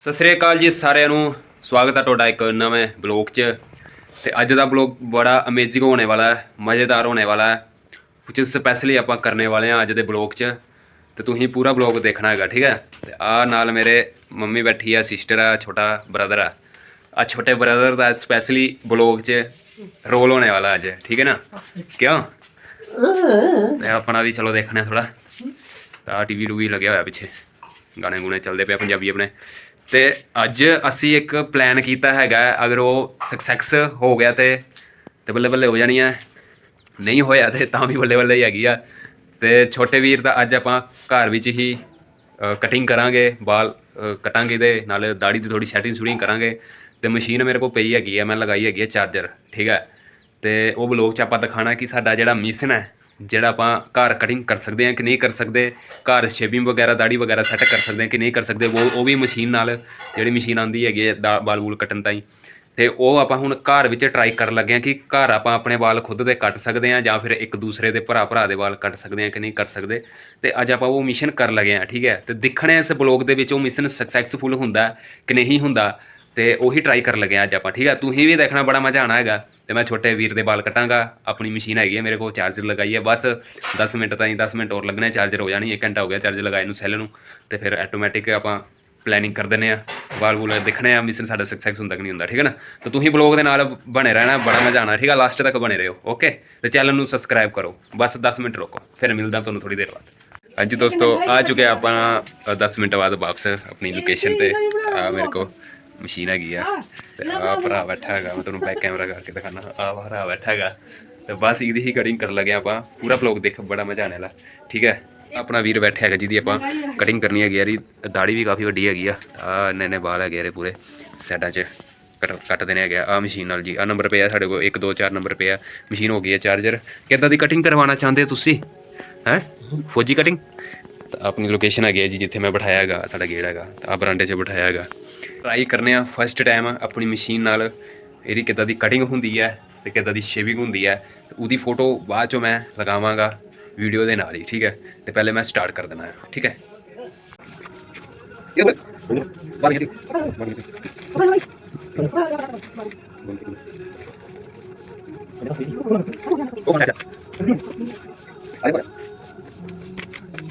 ਸਤਿ ਸ੍ਰੀ ਅਕਾਲ ਜੀ ਸਾਰਿਆਂ ਨੂੰ। ਸਵਾਗਤ ਹੈ ਤੁਹਾਡਾ ਇੱਕ ਨਵੇਂ ਬਲੌਗ 'ਚ। ਤੇ ਅੱਜ ਦਾ ਬਲੌਗ ਬੜਾ ਅਮੇਜ਼ਿੰਗ ਹੋਣੇ ਵਾਲਾ ਹੈ, ਮਜ਼ੇਦਾਰ ਹੋਣੇ ਵਾਲਾ ਹੈ। ਕੁਝ ਸਪੈਸ਼ਲੀ ਆਪਾਂ ਕਰਨੇ ਵਾਲੇ ਹਾਂ ਅੱਜ ਦੇ ਬਲੌਗ 'ਚ। ਤੇ ਤੁਸੀਂ ਪੂਰਾ ਬਲੌਗ ਦੇਖਣਾ ਹੈਗਾ, ਠੀਕ ਹੈ? ਤੇ ਆ ਨਾਲ ਮੇਰੇ ਮੰਮੀ ਬੈਠੀ ਆ ਸਿਸਟਰ ਆ, ਛੋਟਾ ਬ੍ਰਦਰ ਆ। ਆ ਛੋਟੇ ਬ੍ਰਦਰ ਦਾ ਸਪੈਸ਼ਲੀ ਬਲੌਗ 'ਚ ਰੋਲ ਹੋਣੇ ਵਾਲਾ ਅੱਜ, ਠੀਕ ਹੈ ਨਾ? ਕਿਉਂ? ਤੇ ਆਪਣਾ ਵੀ ਚਲੋ ਦੇਖਣਾ ਥੋੜਾ ਤਾਂ ਟੀਵੀ ਟੂਵੀ ਲੱਗਿਆ ਹੋਇਆ ਪਿੱਛੇ। ਗਾਣੇ ਗੁਣੇ ਚੱਲਦੇ ਪਏ ਪੰਜਾਬੀ ਆਪਣੇ। ਤੇ ਅੱਜ ਅਸੀਂ ਇੱਕ ਪਲਾਨ ਕੀਤਾ ਹੈਗਾ ਅਗਰ ਉਹ ਸਕਸੈਸ ਹੋ ਗਿਆ ਤੇ ਤੇ ਬੱਲੇ ਬੱਲੇ ਹੋ ਜਾਣੀ ਹੈ ਨਹੀਂ ਹੋਇਆ ਤੇ ਤਾਂ ਵੀ ਬੱਲੇ ਬੱਲੇ ਹੀ ਹੈਗੀ ਆ। ਤੇ ਛੋਟੇ ਵੀਰ ਦਾ ਅੱਜ ਆਪਾਂ ਘਰ ਵਿੱਚ ਹੀ ਕਟਿੰਗ ਕਰਾਂਗੇ ਵਾਲ ਅ, ਕਟਾਂਗੇ ਦੇ ਨਾਲ ਦਾੜੀ ਦੀ ਥੋੜੀ ਸੈਟਿੰਗ ਸ਼ੂਟਿੰਗ ਕਰਾਂਗੇ। ਤੇ ਮਸ਼ੀਨ ਮੇਰੇ ਕੋਲ ਪਈ ਹੈਗੀ ਆ ਮੈਂ ਲਗਾਈ ਹੈਗੀ ਆ ਚਾਰਜਰ ਠੀਕ ਹੈ ਤੇ ਉਹ ਬਲੌਗ 'ਚ ਆਪਾਂ ਦਿਖਾਣਾ ਕਿ ਸਾਡਾ ਜਿਹੜਾ ਮਿਸ਼ਨ ਹੈ ਜਿਹੜਾ ਆਪਾਂ ਘਰ ਕਟਿੰਗ ਕਰ ਸਕਦੇ ਹਾਂ ਕਿ ਨਹੀਂ ਕਰ ਸਕਦੇ, ਘਰ ਸ਼ੇਵਿੰਗ ਵਗੈਰਾ ਦਾੜੀ ਵਗੈਰਾ ਸੈੱਟ ਕਰ ਸਕਦੇ ਹਾਂ ਕਿ ਨਹੀਂ ਕਰ ਸਕਦੇ, ਉਹ ਉਹ ਵੀ ਮਸ਼ੀਨ ਨਾਲ, ਜਿਹੜੀ ਮਸ਼ੀਨ ਆਂਦੀ ਹੈਗੀ ਹੈ, ਦਾ- ਵਾਲ ਵੂਲ ਕੱਟਣ ਤਾਈਂ। ਤੇ ਉਹ ਆਪਾਂ ਹੁਣ ਘਰ ਵਿੱਚ ਟਰਾਈ ਕਰਨ ਲੱਗੇ ਹਾਂ ਕਿ ਘਰ ਆਪਾਂ ਆਪਣੇ ਵਾਲ ਖੁਦ ਦੇ ਕੱਟ ਸਕਦੇ ਹਾਂ ਜਾਂ ਫਿਰ ਇੱਕ ਦੂਸਰੇ ਦੇ ਭਰਾ ਭਰਾ ਦੇ ਵਾਲ ਕੱਟ ਸਕਦੇ ਹਾਂ ਕਿ ਨਹੀਂ ਕਰ ਸਕਦੇ। ਤੇ ਅੱਜ ਆਪਾਂ ਉਹ ਮਿਸ਼ਨ ਕਰਨ ਲੱਗੇ ਹਾਂ, ਠੀਕ ਹੈ? ਤੇ ਦੇਖਣੇ ਇਸ ਬਲੌਗ ਦੇ ਵਿੱਚ ਉਹ ਮਿਸ਼ਨ ਸਕਸੈਸਫੁਲ ਹੁੰਦਾ ਕਿ ਨਹੀਂ ਹੁੰਦਾ। ਤੇ ਉਹੀ ਟਰਾਈ ਕਰਨ ਲੱਗੇ ਹਾਂ ਅੱਜ ਆਪਾਂ ਠੀਕ ਆ? ਤੁਸੀਂ ਵੀ ਦੇਖਣਾ ਬੜਾ ਮਜ਼ਾ ਆਣਾ ਹੈਗਾ। ਤੇ ਮੈਂ ਛੋਟੇ ਵੀਰ ਦੇ ਵਾਲ ਕਟਾਂਗਾ ਆਪਣੀ ਮਸ਼ੀਨ ਹੈਗੀ ਹੈ ਮੇਰੇ ਕੋਲ ਚਾਰਜਰ ਲਗਾਈ ਹੈ ਬਸ 10 ਮਿੰਟ ਤਾਈਂ 10 ਮਿੰਟ ਹੋਰ ਲੱਗਣੇ ਚਾਰਜਰ ਹੋ ਜਾਣੀ 1 ਘੰਟਾ ਹੋ ਗਿਆ ਚਾਰਜਰ ਲਗਾਏ ਨੂੰ ਸੈੱਲ ਨੂੰ। ਤੇ ਫਿਰ ਆਟੋਮੈਟਿਕ ਆਪਾਂ ਪਲੈਨਿੰਗ ਕਰ ਦਿੰਦੇ ਆ ਵਾਲ ਵੂਲ ਦੇਖਣੇ ਆ ਮਿਸ਼ਨ ਸਾਡਾ ਸਕਸੈਸ ਹੁੰਦਾ ਕਿ ਨਹੀਂ ਹੁੰਦਾ ਠੀਕ ਹੈ ਨਾ? ਤਾਂ ਤੁਸੀਂ ਬਲੌਗ ਦੇ ਨਾਲ ਬਣੇ ਰਹਿਣਾ ਬੜਾ ਮਜ਼ਾ ਆਣਾ ਠੀਕ ਆ? ਲਾਸਟ ਤੱਕ ਬਣੇ ਰਹੋ ਓਕੇ ਤੇ ਚੈਨਲ ਨੂੰ ਸਬਸਕ੍ਰਾਈਬ ਕਰੋ ਬਸ 10 ਮਿੰਟ ਰੋਕੋ ਫਿਰ ਮਿਲਦਾ ਤੁਹਾਨੂੰ ਥੋੜੀ ਦੇਰ ਬਾਅਦ। ਹਾਂਜੀ ਦੋਸਤੋ ਆ ਚੁੱਕੇ ਆਪਾਂ ਅ, 10 ਮਿੰਟ ਬਾਅਦ ਵਾਪਸ ਆਪਣੀ ਲੋਕੇਸ਼ਨ ਤੇ ਆ ਮੇਰੇ ਕੋਲ। ਮਸ਼ੀਨ ਹੈਗੀ ਆ। ਤੇ ਆ ਭਰਾ ਬੈਠਾ ਹੈਗਾ ਮੈਂ ਤੁਹਾਨੂੰ ਬੈਕ ਕੈਮਰਾ ਕਰਕੇ ਦਿਖਾਣਾ ਆ ਭਰਾ ਬੈਠਾ ਹੈਗਾ। ਤੇ ਬਸ ਇਹਦੀ ਹੀ ਕਟਿੰਗ ਕਰਨ ਲੱਗੇ ਆਪਾਂ। ਪੂਰਾ ਵਲੌਗ ਦੇਖ ਬੜਾ ਮਜ਼ਾ ਆਣੇ ਵਾਲਾ। ਠੀਕ ਹੈ? ਆਪਣਾ ਵੀਰ ਬੈਠਾ ਹੈਗਾ ਜਿਹਦੀ ਆਪਾਂ ਕਟਿੰਗ ਕਰਨੀ ਹੈਗੀ ਯਾਰੀ ਦਾੜੀ ਵੀ ਕਾਫੀ ਵੱਡੀ ਹੈਗੀ ਆ। ਆ ਇੰਨੇ ਇੰਨੇ ਵਾਲ ਹੈਗੇ ਇਹਦੇ ਪੂਰੇ। ਸਾਈਡਾਂ 'ਚ ਕੱਟ ਕੱਟ ਦੇਣੇ ਹੈਗੇ ਆ। ਮਸ਼ੀਨ ਨਾਲ ਜੀ। ਆ ਨੰਬਰ ਪਿਆ ਸਾਡੇ ਕੋਲ। 1 2 4 ਨੰਬਰ ਪਿਆ ਮਸ਼ੀਨ ਹੋ ਗਈ ਹੈ ਚਾਰਜਰ ਕਿੱਦਾਂ ਦੀ ਕਟਿੰਗ ਕਰਵਾਉਣਾ ਚਾਹੁੰਦੇ ਤੁਸੀਂ? ਹੈ? ਫੌਜੀ ਕਟਿੰਗ ਤਾਂ ਆਪਣੀ ਲੋਕੇਸ਼ਨ ਹੈਗੀ ਹੈ ਜੀ ਜਿੱਥੇ ਮੈਂ ਬਿਠਾਇਆ ਹੈਗਾ ਸਾਡਾ ਗੇੜ ਹੈਗਾ ਆ ਬਰਾਂਡੇ 'ਚ ਬਿਠਾਇਆ ਹੈਗਾ। ਟਰਾਈ ਕਰਨੇ ਆ ਫਸਟ ਟਾਈਮ ਆਪਣੀ ਮਸ਼ੀਨ ਨਾਲ ਇਹਦੀ ਕਿੱਦਾਂ ਦੀ ਕਟਿੰਗ ਹੁੰਦੀ ਹੈ ਤੇ ਕਿੱਦਾਂ ਦੀ ਸ਼ੇਵਿੰਗ ਹੁੰਦੀ ਹੈ ਤੇ ਉਹਦੀ ਫੋਟੋ ਬਾਅਦ ਚੋਂ ਮੈਂ ਲਗਾਵਾਂਗਾ ਵੀਡੀਓ ਦੇ ਨਾਲ ਹੀ ਠੀਕ ਹੈ? ਤੇ ਪਹਿਲੇ ਮੈਂ ਸਟਾਰਟ ਕਰ ਦੇਣਾ ਹੈ ਠੀਕ ਹੈ?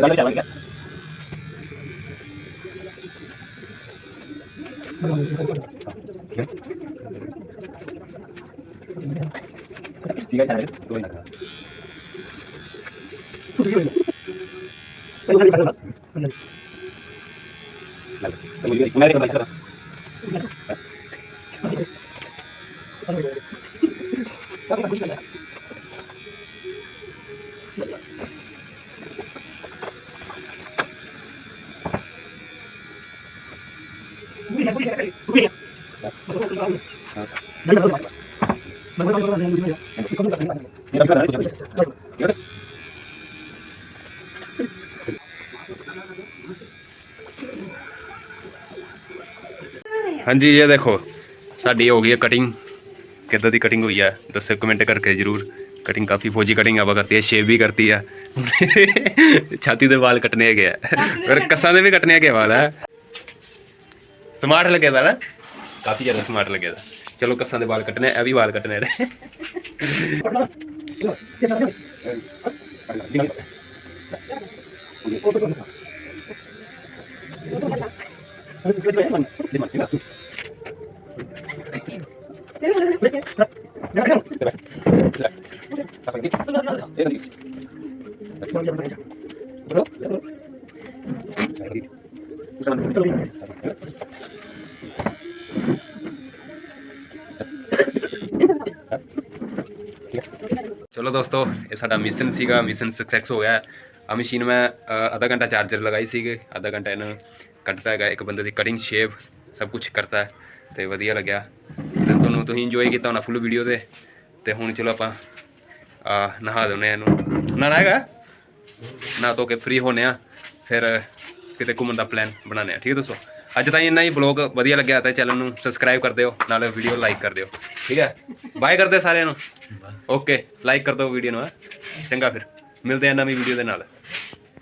lagi lagi kan tiga cara itu dua Thank you. ਹਾਂਜੀ ਇਹ ਦੇਖੋ ਸਾਡੀ ਹੋ ਗਈ ਹੈ ਕਟਿੰਗ ਕਿੱਦਾਂ ਦੀ ਕਟਿੰਗ ਹੋਈ ਹੈ ਦੱਸੋ ਕਮੈਂਟ ਕਰਕੇ ਜਰੂਰ। ਕਟਿੰਗ ਕਾਫੀ ਫੌਜੀ ਕਟਿੰਗ ਆਪਾਂ ਕਰਤੀ ਹੈ ਸ਼ੇਵ ਵੀ ਕਰਤੀ ਆ। ਛਾਤੀ ਦੇ ਵਾਲ ਕੱਟਨੇ ਹੈਗੇ ਆ। ਔਰ ਕੱਸਾਂ ਦੇ ਵੀ ਕੱਟਨੇ ਹੈਗੇ ਵਾਲ ਹੈ। ਸਮਾਰਟ ਲੱਗੇਦਾ ਨਾ? ਕਾਫੀ ਜ਼ਿਆਦਾ ਸਮਾਰਟ ਲੱਗੇਦਾ ਚਲੋ ਕੱਸਾਂ ਦੇ ਵਾਲ ਕੱਟਨੇ ਇਹ ਵੀ ਵਾਲ ਕੱਟਨੇ ਨੇ ਚਲੋ ਦੋਸਤੋ ਇਹ ਸਾਡਾ ਮਿਸ਼ਨ ਸੀਗਾ ਮਿਸ਼ਨ ਸਕਸੈਸ ਹੋ ਗਿਆ। ਆ ਮਸ਼ੀਨ ਮੈਂ ਅ, ਅੱਧਾ ਘੰਟਾ ਚਾਰਜਰ ਲਗਾਈ ਸੀਗੇ ਅੱਧਾ ਘੰਟਾ ਇਹਨੂੰ ਕੱਟਦਾ ਹੈਗਾ ਇੱਕ ਬੰਦੇ ਦੀ ਕਟਿੰਗ ਸ਼ੇਪ ਸਭ ਕੁਝ ਕਰਤਾ ਹੈ ਤੇ ਵਧੀਆ ਲੱਗਿਆ। ਤੇ ਤੁਹਾਨੂੰ ਤੁਸੀਂ ਇੰਜੋਏ ਕੀਤਾ ਹੋਣਾ ਫੁੱਲ ਵੀਡੀਓ ਤੇ ਤੇ ਹੁਣ ਚਲੋ ਆਪਾਂ ਆ ਨਹਾ ਦਿੰਦੇ ਹਾਂ ਇਹਨੂੰ। ਨਾ ਹੈਗਾ? ਨਾ ਧੋ ਕੇ ਫ੍ਰੀ ਹੋਣੇ ਆ ਫਿਰ ਕਿਤੇ ਘੁੰਮਣ ਦਾ ਪਲਾਨ ਬਣਾਉਂਦੇ ਆ ਠੀਕ ਹੈ ਦੋਸਤੋ? ਅੱਜ ਤਾਂ ਇੰਨਾ ਹੀ ਬਲੌਗ ਵਧੀਆ ਲੱਗਿਆ ਤਾਂ ਚੈਨਲ ਨੂੰ ਸਬਸਕ੍ਰਾਈਬ ਕਰ ਦਿਓ ਨਾਲੇ ਵੀਡੀਓ ਲਾਈਕ ਕਰ ਦਿਓ ਠੀਕ ਹੈ? ਬਾਏ ਕਰਦੇ ਸਾਰਿਆਂ ਨੂੰ। ਓਕੇ ਲਾਈਕ ਕਰ ਦਿਓ ਵੀਡੀਓ ਨੂੰ ਹੈਂ। ਚੰਗਾ ਫਿਰ ਮਿਲਦੇ ਆ ਨਵੀਂ ਵੀਡੀਓ ਦੇ ਨਾਲ।